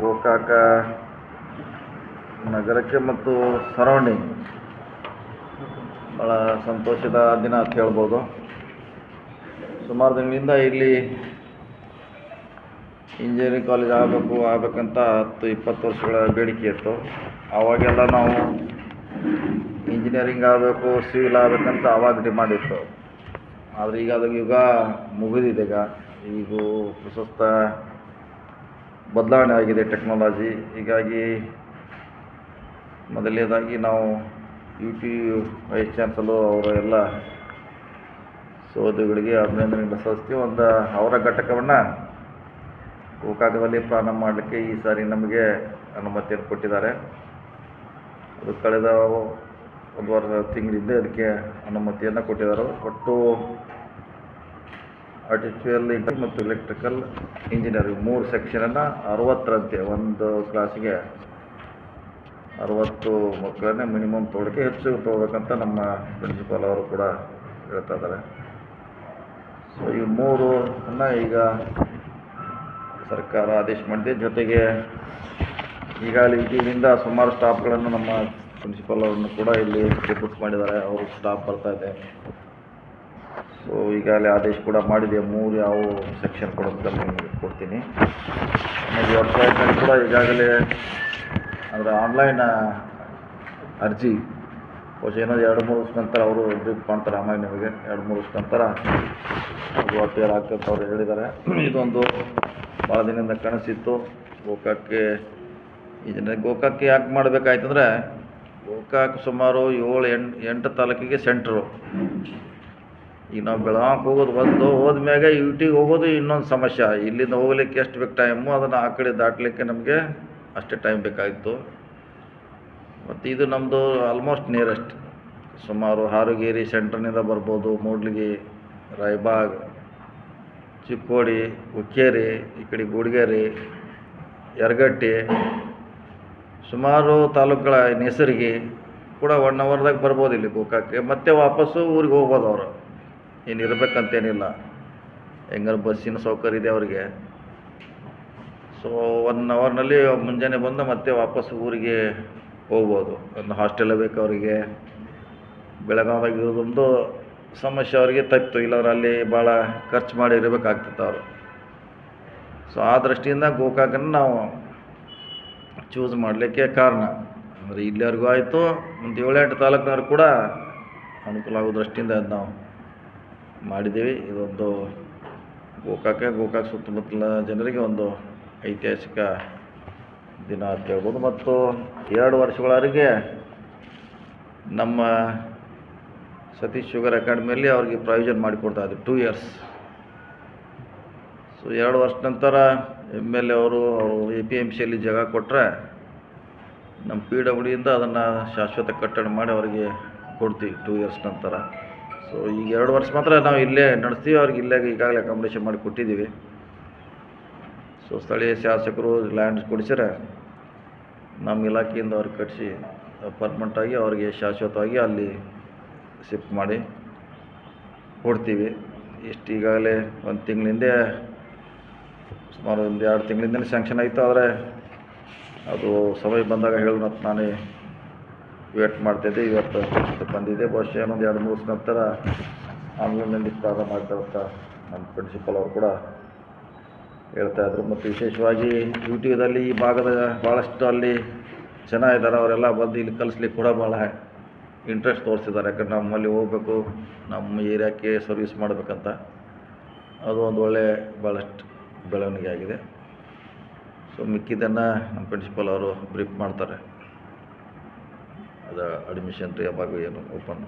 ಗೋಕಾಕ ನಗರಕ್ಕೆ ಮತ್ತು ಸರೌಂಡಿಂಗ್. ಭಾಳ ಸಂತೋಷದ ದಿನ ಅಂತ ಹೇಳ್ಬೋದು. ಸುಮಾರು ದಿನಗಳಿಂದ ಇಲ್ಲಿ ಇಂಜಿನಿಯರಿಂಗ್ ಕಾಲೇಜ್ ಆಗಬೇಕು, ಆಗಬೇಕಂತ ಹತ್ತು, ಇಪ್ಪತ್ತು ವರ್ಷಗಳ ಬೇಡಿಕೆ ಇತ್ತು. ಆವಾಗೆಲ್ಲ ನಾವು ಇಂಜಿನಿಯರಿಂಗ್ ಆಗಬೇಕು, ಸಿವಿಲ್ ಆಗಬೇಕಂತ ಆವಾಗ ಡಿಮಾಂಡ್ ಇತ್ತು. ಆದರೆ ಈಗ ಅದು ಯುಗ ಮುಗಿದಿದೆ ಈಗ. ಈಗ ಪ್ರಸ್ತುತ ಬದಲಾವಣೆ ಆಗಿದೆ ಟೆಕ್ನಾಲಜಿ. ಹೀಗಾಗಿ ಮೊದಲನೇದಾಗಿ ನಾವು ಯು ಪಿ ವೈಸ್ ಚಾನ್ಸಲು ಅವರ ಎಲ್ಲ ಸೋದರಿಗಳಿಗೆ ಅಭಿನಂದನೆ ಸಲ್ಲಿಸ್ತೀವಿ. ಒಂದು ಅವರ ಘಟಕವನ್ನು ಗೋಕಾಕದಲ್ಲಿ ಪ್ರಾರಂಭ ಮಾಡಲಿಕ್ಕೆ ಈ ಸಾರಿ ನಮಗೆ ಅನುಮತಿಯನ್ನು ಕೊಟ್ಟಿದ್ದಾರೆ. ಅದು ಕಳೆದ ಒಂದು ವಾರ, ತಿಂಗಳಿಂದ ಅದಕ್ಕೆ ಅನುಮತಿಯನ್ನು ಕೊಟ್ಟಿದ್ದಾರೆ. ಒಟ್ಟು ಆರ್ಟಿಫಿಷಿಯಲ್ ಮತ್ತು ಎಲೆಕ್ಟ್ರಿಕಲ್ ಇಂಜಿನಿಯರಿಂಗ್ ಮೂರು ಸೆಕ್ಷನನ್ನು ಅರವತ್ತರಂತೆ ಒಂದು ಕ್ಲಾಸಿಗೆ ಅರವತ್ತು ಮಕ್ಕಳನ್ನೇ ಮಿನಿಮಮ್ ತೊಗೊಳಕ್ಕೆ ಹೆಚ್ಚು ತೊಗೊಬೇಕಂತ ನಮ್ಮ ಪ್ರಿನ್ಸಿಪಾಲ್ ಅವರು ಕೂಡ ಹೇಳ್ತಾ ಇದ್ದಾರೆ. ಸೊ ಈ ಮೂರು ಈಗ ಸರ್ಕಾರ ಆದೇಶ ಮಾಡಿದೆ. ಜೊತೆಗೆ ಈಗಾಗಲೇ ಇಲ್ಲಿಂದ ಸುಮಾರು ಸ್ಟಾಫ್ಗಳನ್ನು ನಮ್ಮ ಪ್ರಿನ್ಸಿಪಾಲ್ ಅವರನ್ನು ಕೂಡ ಇಲ್ಲಿ ರಿಕ್ರೂಟ್ ಮಾಡಿದ್ದಾರೆ. ಅವರು ಸ್ಟಾಫ್ ಬರ್ತಾ ಇದೆ. ಸೊ ಈಗಾಗಲೇ ಆದೇಶ ಕೂಡ ಮಾಡಿದೆ. ಮೂರು ಯಾವ ಸೆಕ್ಷನ್ ಕೊಡೋದು ನಿಮಗೆ ಕೊಡ್ತೀನಿ. ಆಮೇಲೆ ವೆಬ್ಸೈಟ್ನಲ್ಲಿ ಕೂಡ ಈಗಾಗಲೇ ಅದರ ಆನ್ಲೈನ್ ಅರ್ಜಿ, ಬಹುಶಃ ಏನೋ ಎರಡು ಮೂರು ವರ್ಷ ನಂತರ ಅವರು ಬ್ರೀಫ್ ಮಾಡ್ತಾರೆ ಆಮೇಲೆ ನಿಮಗೆ. ಎರಡು ಮೂರು ವರ್ಷ ನಂತರ ಅದು ಅಪೇರ್ ಆಗ್ತಂತ ಅವ್ರು ಹೇಳಿದ್ದಾರೆ. ಇದೊಂದು ಭಾಳ ದಿನದಿಂದ ಕನಸಿತ್ತು ಗೋಕಾಕ್ಕೆ ಇದನ್ನ ಗೋಕಾಕ್ಕೆ ಯಾಕೆ ಮಾಡಬೇಕಾಯ್ತಂದ್ರೆ, ಗೋಕಾಕ್ ಸುಮಾರು ಏಳು, ಎಂಟು ಎಂಟು ತಾಲೂಕಿಗೆ ಸೆಂಟ್ರು ಈಗ ನಾವು ಬೆಳಗಾವಿಗೆ ಹೋಗೋದು ಒಂದು ಹೋದ್ಮ್ಯಾಗ ಯು ಟಿಗೆ ಹೋಗೋದು ಇನ್ನೊಂದು ಸಮಸ್ಯೆ. ಇಲ್ಲಿಂದ ಹೋಗ್ಲಿಕ್ಕೆ ಎಷ್ಟು ಬೇಕು ಟೈಮು ಅದನ್ನು ಆ ಕಡೆ ದಾಟಲಿಕ್ಕೆ ನಮಗೆ ಅಷ್ಟೇ ಟೈಮ್ ಬೇಕಾಗಿತ್ತು ಮತ್ತು ಇದು ನಮ್ಮದು ಆಲ್ಮೋಸ್ಟ್ ನಿಯರೆಸ್ಟ್ ಸುಮಾರು ಹಾರುಗೇರಿ ಸೆಂಟ್ರ್ನಿಂದ ಬರ್ಬೋದು, ಮೂಡ್ಲಿಗಿ, ರಾಯಬಾಗ್, ಚಿಕ್ಕೋಡಿ, ಹುಕ್ಕೇರಿ, ಈ ಕಡೆ ಗುಡಿಗೇರಿ, ಯರಗಟ್ಟಿ, ಸುಮಾರು ತಾಲೂಕುಗಳ ಹೆಸರಿಗೆ ಕೂಡ ಒನ್ ಅವರ್ದಾಗ ಬರ್ಬೋದು ಇಲ್ಲಿ ಗೋಕಾಕ್ಕೆ ಮತ್ತೆ ವಾಪಸ್ಸು ಊರಿಗೆ ಹೋಗ್ಬೋದು ಅವರು. ಏನು ಇರಬೇಕಂತೇನಿಲ್ಲ ಹೆಂಗಾರು ಬಸ್ಸಿನ ಸೌಕರ್ಯ ಇದೆ ಅವರಿಗೆ. ಸೊ ಒನ್ ಅವರ್ನಲ್ಲಿ ಮುಂಜಾನೆ ಬಂದು ಮತ್ತೆ ವಾಪಸ್ ಊರಿಗೆ ಹೋಗ್ಬೋದು. ಒಂದು ಹಾಸ್ಟೆಲ್ ಬೇಕು ಅವರಿಗೆ. ಬೆಳಗಾವ್ದಾಗ ಇರೋದೊಂದು ಸಮಸ್ಯೆ ಅವರಿಗೆ ತಪ್ಪಿತು. ಇಲ್ಲಾಂದ್ರೆ ಅಲ್ಲಿ ಭಾಳ ಖರ್ಚು ಮಾಡಿ ಇರಬೇಕಾಗ್ತಿತ್ತು ಅವರು. ಸೊ ಆ ದೃಷ್ಟಿಯಿಂದ ಗೋಕಾಕನ್ನು ನಾವು ಚೂಸ್ ಮಾಡಲಿಕ್ಕೆ ಕಾರಣ. ಅಂದರೆ ಇಲ್ಲಿವರೆಗೂ ಆಯಿತು. ಒಂದು ಏಳೆಂಟು ತಾಲೂಕಿನವ್ರು ಕೂಡ ಅನುಕೂಲ ಆಗೋ ದೃಷ್ಟಿಯಿಂದ ನಾವು ಮಾಡಿದ್ದೀವಿ. ಇದೊಂದು ಗೋಕಾಕ ಗೋಕಾಕ ಸುತ್ತಮುತ್ತಲ ಜನರಿಗೆ ಒಂದು ಐತಿಹಾಸಿಕ ದಿನ ಅಂತ ಹೇಳ್ಬೋದು. ಮತ್ತು ಎರಡು ವರ್ಷಗಳವರೆಗೆ ನಮ್ಮ ಸತೀಶ್ ಶುಗರ್ ಅಕಾಡೆಮಿಯಲ್ಲಿ ಅವ್ರಿಗೆ ಪ್ರಾಯೋಜನ ಮಾಡಿಕೊಡ್ತಾ ಇದ್ರು ಟೂ ಇಯರ್ಸ್ ಸೊ ಎರಡು ವರ್ಷ ನಂತರ ಎಂ ಎಲ್ ಎ ಅವರು ಅವರು ಎ ಪಿ ಎಂ ಸಿಯಲ್ಲಿ ಜಾಗ ಕೊಟ್ಟರೆ ನಮ್ಮ ಪಿ ಡಬ್ಲ್ಯೂ ಇಂದ ಅದನ್ನು ಶಾಶ್ವತ ಕಟ್ಟಡ ಮಾಡಿ ಅವರಿಗೆ ಕೊಡ್ತೀವಿ ಟೂ ಇಯರ್ಸ್ ನಂತರ. ಸೊ ಈಗ ಎರಡು ವರ್ಷ ಮಾತ್ರ ನಾವು ಇಲ್ಲೇ ನಡೆಸ್ತೀವಿ. ಅವ್ರಿಗೆ ಇಲ್ಲೇ ಈಗಾಗಲೇ ಅಕಾಮಿಡೇಷನ್ ಮಾಡಿ ಕೊಟ್ಟಿದ್ದೀವಿ. ಸೊ ಸ್ಥಳೀಯ ಶಾಸಕರು ಲ್ಯಾಂಡ್ ಕೊಡಿಸಿದ್ರೆ ನಮ್ಮ ಇಲಾಖೆಯಿಂದ ಅವ್ರಿಗೆ ಕಟ್ಟಿಸಿ ಅಪಾರ್ಟ್ಮೆಂಟಾಗಿ ಅವ್ರಿಗೆ ಶಾಶ್ವತವಾಗಿ ಅಲ್ಲಿ ಶಿಫ್ಟ್ ಮಾಡಿ ಕೊಡ್ತೀವಿ. ಇಷ್ಟು ಈಗಾಗಲೇ ಒಂದು ತಿಂಗಳಿಂದೆ, ಸುಮಾರು ಒಂದು ಎರಡು ತಿಂಗಳಿಂದಲೇ ಸ್ಯಾಂಕ್ಷನ್ ಆಯಿತು. ಆದರೆ ಅದು ಸಮಯ ಬಂದಾಗ ಹೇಳೋಣ ನಾನೇ ವೇಟ್ ಮಾಡ್ತಿದ್ದೆ, ಇವತ್ತು ಬಂದಿದೆ ಬಹುಶಃ ಇನ್ನೊಂದು ಎರಡು ಮೂರು ನಂತರ ಆನ್ಲೈನಲ್ಲಿ ಪ್ರಾರಂಭ ಅಂತ ನಮ್ಮ ಪ್ರಿನ್ಸಿಪಲ್ ಅವರು ಕೂಡ ಹೇಳ್ತಾ ಇದ್ದರು ಮತ್ತು ವಿಶೇಷವಾಗಿ ಯೂಟ್ಯೂಬ್ದಲ್ಲಿ ಈ ಭಾಗದ ಭಾಳಷ್ಟು ಅಲ್ಲಿ ಜನ ಇದ್ದಾರೆ, ಅವರೆಲ್ಲ ಬಂದು ಇಲ್ಲಿ ಕಲಿಸ್ಲಿಕ್ಕೆ ಕೂಡ ಭಾಳ ಇಂಟ್ರೆಸ್ಟ್ ತೋರಿಸಿದ್ದಾರೆ. ಯಾಕಂದ್ರೆ ನಮ್ಮಲ್ಲಿ ಹೋಗಬೇಕು, ನಮ್ಮ ಏರಿಯಾಕ್ಕೆ ಸರ್ವಿಸ್ ಮಾಡಬೇಕಂತ. ಅದು ಒಂದು ಒಳ್ಳೆ ಭಾಳಷ್ಟು ಬೆಳವಣಿಗೆ ಆಗಿದೆ. ಸೊ ಮಿಕ್ಕಿದ್ದನ್ನು ನಮ್ಮ ಪ್ರಿನ್ಸಿಪಲ್ ಅವರು ಬ್ರೀಫ್ ಮಾಡ್ತಾರೆ. ಅದು ಅಡ್ಮಿಷನ್ ಯಾವಾಗ ಏನು ಓಪನ್